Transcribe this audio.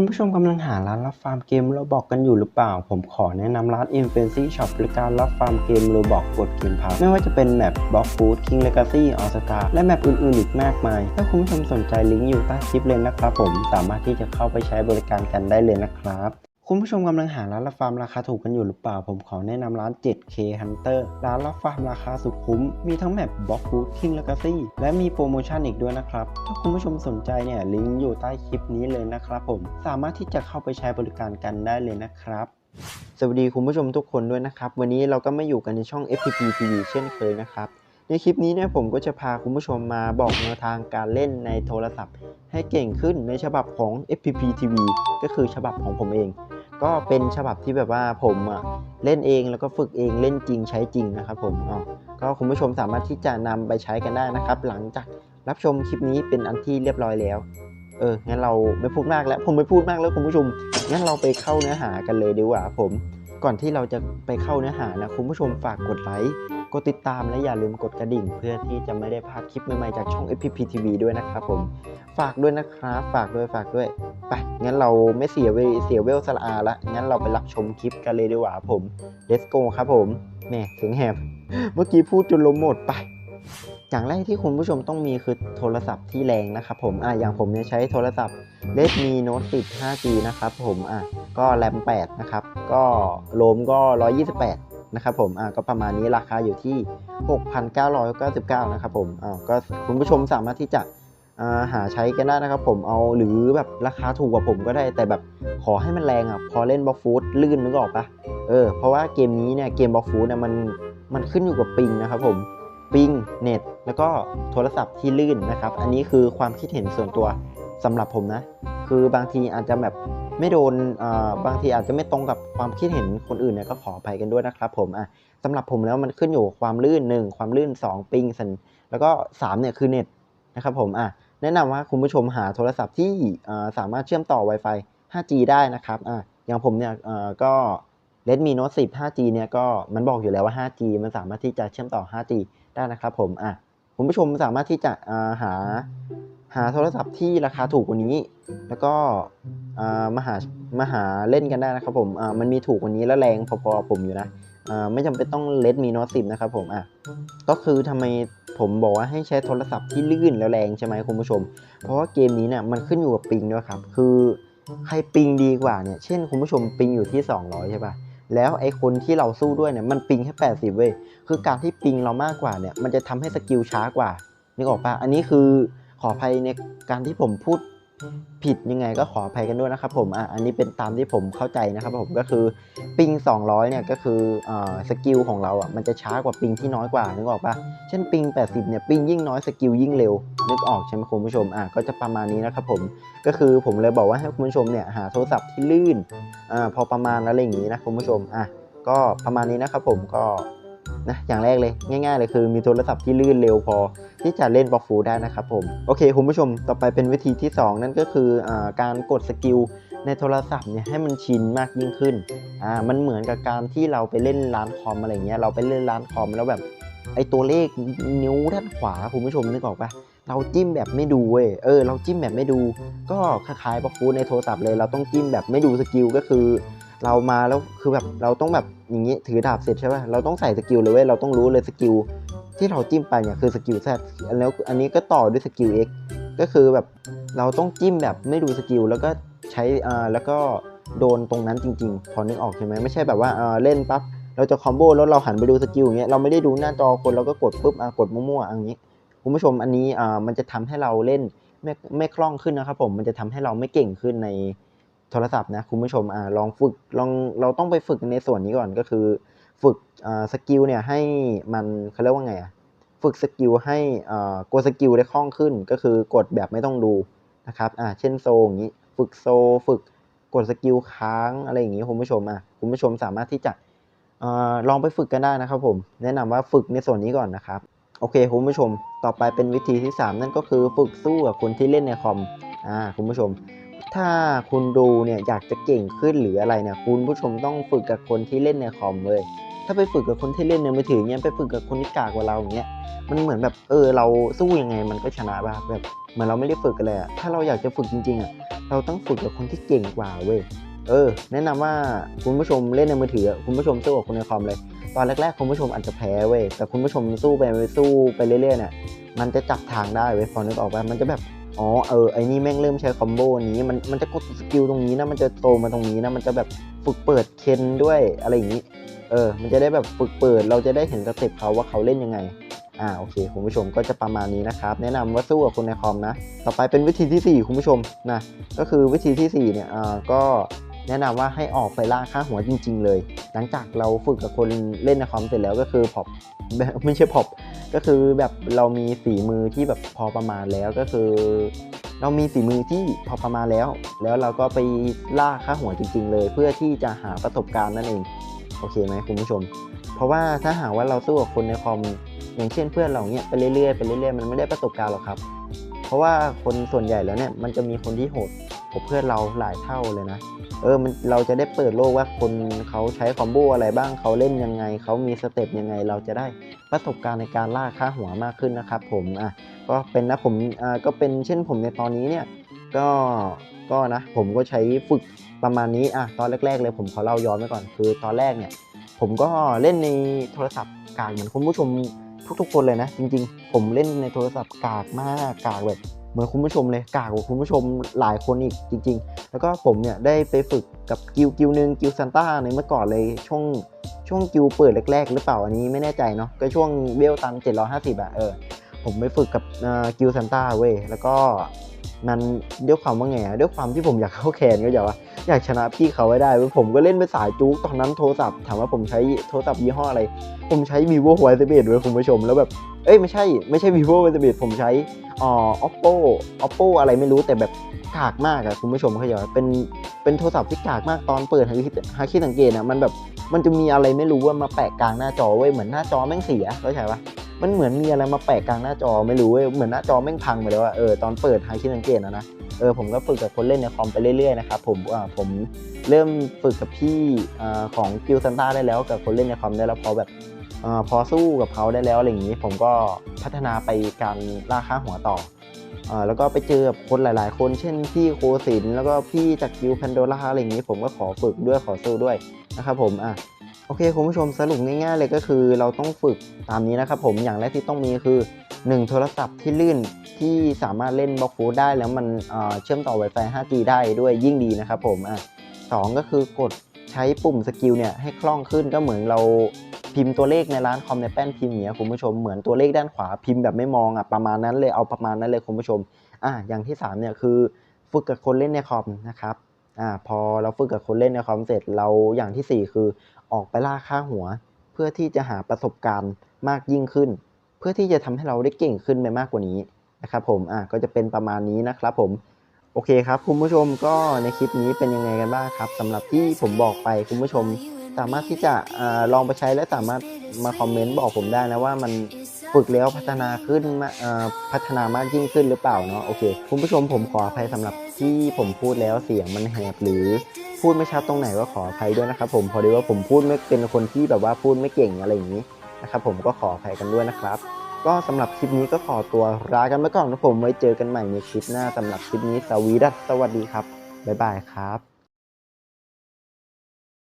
คุณผู้ชมกำลังหาร้านรับฟาร์มเกมโรบอกกันอยู่หรือเปล่า ผมขอแนะนำร้าน i n f a n c y Shop บริการรับฟาร์มเกมโรบอกกดเกมพาไม่ว่าจะเป็นแมปบล็อกฟูด King Legacy All Star และแมปอื่นๆอีกมากมาย ถ้าคุณผู้ชมสนใจลิงก์อยู่ใต้คลิปเลยนะครับผมสามารถที่จะเข้าไปใช้บริการกันได้เลยนะครับ คุณผู้ชมกำลังหาร้านรับฟาร์มราคาถูกกันอยู่หรือเปล่า ผมขอแนะนำร้าน 7K Hunter ร้านรับฟาร์มราคาสุดคุ้ม มีทั้งแมปบล็อกฟูด King Legacy และมีโปรโมชั่นอีกด้วยนะครับ ถ้าคุณผู้ชมสนใจเนี่ยลิงก์อยู่ใต้คลิปนี้เลยนะครับผม สามารถที่จะเข้าไปใช้บริการกันได้เลยนะครับสวัสดีคุณผู้ชมทุกคนด้วยนะครับ วันนี้เราก็มาอยู่กันในช่อง FPP TV เช่นเคยนะครับในคลิปนี้เนี่ยผมก็จะพาคุณผู้ชมมาบอกแนวทางการเล่นในโทรศัพท์ ให้เก่งขึ้นในฉบับของ FPP TV ก็คือฉบับของผมเอง ก็เป็นฉบับที่แบบว่าผมอะเล่นเองแล้วก็ฝึกเองเล่นจริงใช้จริงนะครับผมอ๋อก็คุณผู้ชมสามารถที่จะนำไปใช้กันได้นะครับ หลังจากรับชมคลิปนี้เป็นอันที่เรียบร้อยแล้ว เอองั้นเราไม่พูดมากแล้วผมไม่พูดมากแล้วคุณผู้ชมงั้นเราไปเข้าเนื้อหากันเลยดีกว่าผม ก่อนที่เราจะไปเข้าเนื้อหานะคุณผู้ชมฝากกดไลค์ กดติดตามและอย่าลืมกดกระดิ่ง เพื่อที่จะไม่ได้พลาดคลิปใหม่ๆจากช่อง FPP TV ด้วยนะครับผม ฝากด้วยนะครับ ฝากด้วยฝากด้วย ไป งั้นเราไม่เสียเวลเสียเวลสละอาละ งั้นเราไปรับชมคลิปกันเลยดีกว่าผม Let's go ครับผมแหม่เสียงแหบ เมื่อกี้พูดจนลมหมดไปอย่างแรกที่คุณผู้ชมต้องมีคือโทรศัพท์ที่แรงนะครับผม อะอย่างผมเนี่ยใช้โทรศัพท์ Redmi Note 10 5G นะครับผม อะก็แรม 8 นะครับ ก็โรมก็ 128 นะครับผมอะก็ประมาณนี้ราคาอยู่ที่ 6,999 นะครับผมอะก็คุณผู้ชมสามารถที่จะาหาใช้กันได้นะครับผมเอาหรือแบบราคาถูกกว่าผมก็ได้แต่แบบขอให้มันแรงอะพอเล่นบล็อกฟูดลื่นนึกออกปะเออเพราะว่าเกมนี้เนี่ยเกมบล็อกฟูดเนี่ยมันมันขึ้นอยู่กับปิงนะครับผมปิงเน็ต แล้วก็โทรศัพท์ที่ลื่นนะครับ อันนี้คือความคิดเห็นส่วนตัวสำหรับผมนะ คือบางทีอาจจะแบบ ไม่โดนอ่าบางทีอาจจะไม่ตรงกับความคิดเห็นคนอื่นเนี่ยก็ขออภัยกันด้วยนะครับผมอะสำหรับผมแล้วมันขึ้นอยู่กับความลื่น 1 ความลื่น 2 ปิงสันแล้วก็3เนี่ยคือเน็ตนะครับผมอะแนะนำว่าคุณผู้ชมหาโทรศัพท์ที่อ่าสามารถเชื่อมต่อ Wi-Fi 5G ได้นะครับอะอย่างผมเนี่ยอ่าก็ Redmi Note 10 5G เนี่ยก็มันบอกอยู่แล้วว่า 5G มันสามารถที่จะเชื่อมต่อ 5G ได้นะครับผมอะคุณผู้ชมสามารถที่จะอ่าหา หาโทรศัพท์ที่ราคาถูกกว่านี้ แล้วก็มาหามาหาเล่นกันได้นะครับผมมันมีถูกกว่านี้และแรงพอๆผมอยู่นะไม่จำเป็นต้อง Redmi Note 10นะครับผมอะก็คือทำไมผมบอกว่าให้ใช้โทรศัพท์ที่ลื่นแล้วแรงใช่ไหมคุณผู้ชม เพราะว่าเกมนี้เนี่ยมันขึ้นอยู่กับปิงด้วยครับ คือใครปิงดีกว่าเนี่ย เช่นคุณผู้ชมปิงอยู่ที่ 200 ใช่ปะแล้วไอคนที่เราสู้ด้วยเนี่ยมันปิงแค่ 80 เว้ย คือการที่ปิงเรามากกว่าเนี่ยมันจะทำให้สกิลช้ากว่า นึกออกป่ะ อันนี้คือ ขออภัยในการที่ผมพูดผิดยังไงก็ขออภัยกันด้วยนะครับผมอะอันนี้เป็นตามที่ผมเข้าใจนะครับผมก็คือปิง 200 เนี่ยก็คืออ่าสกิลของเราอะมันจะช้ากว่าปิงที่น้อยกว่านึกออกปะเช่นปิง 80 เนี่ยปิงยิ่งน้อยสกิลยิ่งเร็ว นึกออกใช่ไหมคุณผู้ชมอะก็จะประมาณนี้นะครับผมก็คือผมเลยบอกว่าให้คุณผู้ชมเนี่ยหาโทรศัพท์ที่ลื่นอ่าพอประมาณอะไรอย่างนี้นะคุณผู้ชมอะก็ประมาณนี้นะครับผมก็ นะอย่างแรกเลยง่ายๆเลยคือมีโทรศัพท์ที่ลื่นเร็วพอ ที่จะเล่นบล็อกฟูได้นะครับผมโอเคคุณผู้ชมต่อไปเป็นวิธีที่ 2 นั่นก็คืออการกดสกิลในโทรศัพท์เนี่ยให้มันชินมากยิ่งขึ้นอ่ามันเหมือนกับการที่เราไปเล่นร้านคอมอะไรเงี้ยเราไปเล่นร้านคอมแล้วแบบไอตัวเลขนิ้วด้านขวาคุณผู้ชมนึกออกปะเราจิ้มแบบไม่ดูเว้ยเออเราจิ้มแบบไม่ดู ก็คล้ายๆบล็อกฟูในโทรศัพท์เลยเราต้องจิ้มแบบไม่ดูสกิลก็คือ เรามาแล้วคือแบบเราต้องแบบอย่างนี้ถือดาบเสร็จใช่ป่ะเราต้องใส่สกิลเลยเว้ยเราต้องรู้เลยสกิลที่เราจิ้มไปเนี่ยคือสกิล Z แล้วอันนี้ก็ต่อด้วยสกิล X ก็คือแบบเราต้องจิ้มแบบไม่ดูสกิลแล้วก็ใช้อ่าแล้วก็โดนตรงนั้นจริงๆ พอนึกออกใช่ไหมไม่ใช่แบบว่าอ่าเล่นปั๊บเราจะคอมโบแล้วเราหันไปดูสกิลอย่างเงี้ยเราไม่ได้ดูหน้าจอคนเราก็กดปุ๊บอ่ากดมั่วๆอย่างนี้คุณผู้ชมอันนี้อ่ามันจะทำให้เราเล่นไม่ไม่คล่องขึ้นนะครับผมมันจะทำให้เราไม่เก่งขึ้นใน โทรศัพท์นะคุณผู้ชมอ่าลองฝึกลองเราต้องไปฝึกในส่วนนี้ก่อนก็คือ ฝึกอ่าสกิลเนี่ยให้มันเขาเรียกว่าไงอะฝึกสกิลให้อ่ากดสกิลได้คล่องขึ้น ก็คือกดแบบไม่ต้องดูนะครับอ่าเช่นโซอย่างนี้ฝึกโซฝึกกดสกิลค้างอะไรอย่างนี้คุณผู้ชมอะคุณผู้ชมสามารถที่จะอ่าลองไปฝึกกันได้นะครับผม แนะนำว่าฝึกในส่วนนี้ก่อนนะครับ โอเคคุณผู้ชม ต่อไปเป็นวิธีที่สามนั่นก็คือฝึกสู้กับคนที่เล่นในคอม อ่าคุณผู้ชม ถ้าคุณดูเนี่ยอยากจะเก่งขึ้นหรืออะไรเนี่ยคุณผู้ชมต้องฝึกกับคนที่เล่นในคอมเลย ถ้าไปฝึกกับคนที่เล่นในมือถือเนี่ยไปฝึกกับคนที่กากกว่าเราอย่างเงี้ยมันเหมือนแบบเออเราสู้ยังไงมันก็ชนะป่ะแบบเหมือนเราไม่ได้ฝึกกันเลยอะถ้าเราอยากจะฝึกจริงๆอะเราต้องฝึกกับคนที่เก่งกว่าเว้ยเออ แนะนำว่าคุณผู้ชมเล่นในมือถือคุณผู้ชมสู้กับคนในคอมเลย ตอนแรกๆ คุณผู้ชมอาจจะแพ้เว้ยแต่คุณผู้ชมสู้ไปสู้ไปเรื่อยๆเนี่ยมันจะจับทางได้เว้ยพอนึกออกป่ะมันจะแบบ อ๋อเออไอ้นี่แม่งเริ่มใช้คอมโบนี้มันมันจะกดสกิลตรงนี้นะมันจะโตมาตรงนี้นะมันจะแบบฝึกเปิดเคนด้วยอะไรอย่างนี้ เออ มันจะได้แบบฝึกเปิด เราจะได้เห็นสเต็ปเขาว่าเขาเล่นยังไงอ่าโอเคคุณผู้ชมก็จะประมาณนี้นะครับ แนะนำว่าสู้กับคนในคอมนะ ต่อไปเป็นวิธีที่ 4 คุณผู้ชมนะก็คือวิธีทีสี่4เนี่ยอ่าก็ แนะนำว่าให้ออกไปล่าค่าหัวจริง ๆ เลย หลังจากเราฝึกกับคนเล่นในคอมเสร็จแล้วก็คือพอปไม่ใช่พอปก็คือแบบเรามีฝีมือที่แบบพอประมาณแล้วก็คือ เรามีฝีมือที่พอประมาณแล้ว แล้วเราก็ไปล่าค่าหัวจริง ๆ เลย เพื่อที่จะหาประสบการณ์นั่นเองโอเคไหมคุณผู้ชม เพราะว่าถ้าหากว่าเราสู้กับคนในคอมอย่างเช่นเพื่อนเราเนี่ยไปเรื่อยๆไปเรื่อยๆมันไม่ได้ประสบการณ์หรอกครับ เพราะว่าคนส่วนใหญ่แล้วเนี่ยมันจะมีคนที่โหด ว่าเพื่อนเราหลายเท่าเลยนะ เออมันเราจะได้เปิดโลกว่าคนเขาใช้คอมโบอะไรบ้างเขาเล่นยังไง เขามีสเต็ปยังไง เราจะได้ประสบการณ์ในการล่าค่าหัวมากขึ้นนะครับ ผมอะก็เป็นนะผมอ่าก็เป็นเช่นผมในตอนนี้เนี่ยก็ก็นะผมก็ใช้ฝึกประมาณนี้อะตอนแรก ๆ เลยผมขอเล่าย้อนไว้ก่อนคือตอนแรกเนี่ย ผมก็เล่นในโทรศัพท์กากเหมือนคุณผู้ชมทุกๆคนเลยนะ จริง ๆ ผมเล่นในโทรศัพท์กากมากกากแบบ เหมือนคุณผู้ชมเลยกากกว่าคุณผู้ชมหลายคนอีกจริง ๆ แล้วก็ผมเนี่ยได้ไปฝึกกับกิวกิวหนึ่งกิวซันต้าในเมื่อก่อนเลยช่วงช่วงกิวเปิดแรกๆ หรือเปล่าอันนี้ไม่แน่ใจเนาะก็ช่วงเบลตัน750อะเออผมไปฝึกกับกิวซันต้าเว้ยแล้วก็ มันด้วยความว่าไงอะด้วยความที่ผมอยากเข้าแคนก็อย่าว่าอยากชนะพี่เขาไว้ได้เว้ยผมก็เล่นไปสายจู๊กตอนนั้นโทรศัพท์ถามว่าผมใช้โทรศัพท์ยี่ห้ออะไร ผมใช้ vivo y 1 1ด้วยคุณผู้ชมแล้วแบบ เอ้ยไม่ใช่ไม่ใช่ vivo y 1 1ผมใช้อ่อ oppo oppo อะไรไม่รู้แต่แบบกากมากอะคุณผู้ชมเขาใจปะเป็นเป็นโทรศัพท์ที่กากมากตอนเปิดฮาคิฮาคิสังเกตอะมันแบบมันจะมีอะไรไม่รู้ว่ามาแปะกลางหน้าจอเว้เหมือนหน้าจอแม่งเสียเข้าใจปะ มันเหมือนมีอะไรมาแปะกลางหน้าจอไม่รู้เว้ยเหมือนหน้าจอแม่งพังไปแล้วอะเออตอนเปิดฮาคิสังเกตอะนะเออผมก็ฝึกกับคนเล่นในคอมไปเรื่อยๆนะครับผมอ่าผมเริ่มฝึกกับพี่อาของกิลซันต้าได้แล้วกับคนเล่นในคอมได้แล้วพอแบบอาพอสู้กับเขาได้แล้วอะไรอย่างนี้ ผมก็พัฒนาไปการล่าค่าหัวต่ออาแล้วก็ไปเจอกับคนหลายๆ คนเช่นพี่โคสินแล้วก็พี่จากกิลแพนโดล่าอะไรอย่างนี้ ผมก็ขอฝึกด้วยขอสู้ด้วยนะครับผมอะ โอเคคุณผู้ชมสรุปง่ายๆเลยก็คือเราต้องฝึกตามนี้นะครับผมอย่างแรกที่ต้องมีคือ 1 โทรศัพท์ที่ลื่นที่สามารถเล่นบล็อกฟูดได้แล้วมันเเชื่อมต่อ Wi-Fi 5G ได้ด้วยยิ่งดีนะครับผมอะสองก็คือกดใช้ปุ่มสกิลเนี่ยให้คล่องขึ้นก็เหมือนเราพิมพ์ตัวเลขในร้านคอมในแป้นพิมพ์เงี้ยคุณผู้ชมเหมือนตัวเลขด้านขวาพิมพ์แบบไม่มองอะประมาณนั้นเลยเอาประมาณนั้นเลยคุณผู้ชมอะอย่างที่สามเนี่ยคือฝึกกับคนเล่นในคอมนะครับ อ่าพอเราฝึกกับคนเล่นในคอมเสร็จเราอย่างที่สี่คือออกไปล่าค่าหัว เพื่อที่จะหาประสบการณ์มากยิ่งขึ้น เพื่อที่จะทำให้เราได้เก่งขึ้นไปมากกว่านี้นะครับผมอะก็จะเป็นประมาณนี้นะครับผมโอเคครับคุณผู้ชมก็ในคลิปนี้เป็นยังไงกันบ้างครับสำหรับที่ผมบอกไปคุณผู้ชมสามารถที่จะอาลองไปใช้และสามารถมาคอมเมนต์บอกผมได้นะว่ามันฝึกแล้วพัฒนาขึ้นอ่าพัฒนามากยิ่งขึ้นหรือเปล่าเนาะโอเค คุณผู้ชมผมขออภัยสำหรับ ที่ผมพูดแล้วเสียงมันแหบหรือพูดไม่ชัดตรงไหนก็ขออภัยด้วยนะครับ ผมพอดีว่าผมพูดไม่เป็นคนที่แบบว่าพูดไม่เก่งอะไรอย่างนี้นะครับผมก็ขออภัยกันด้วยนะครับ ก็สำหรับคลิปนี้ก็ขอตัวลากันไปก่อนนะผมไว้เจอกันใหม่ในคลิปหน้าสำหรับคลิปนี้สวีดัสสวัสดีครับบ๊ายบายครับ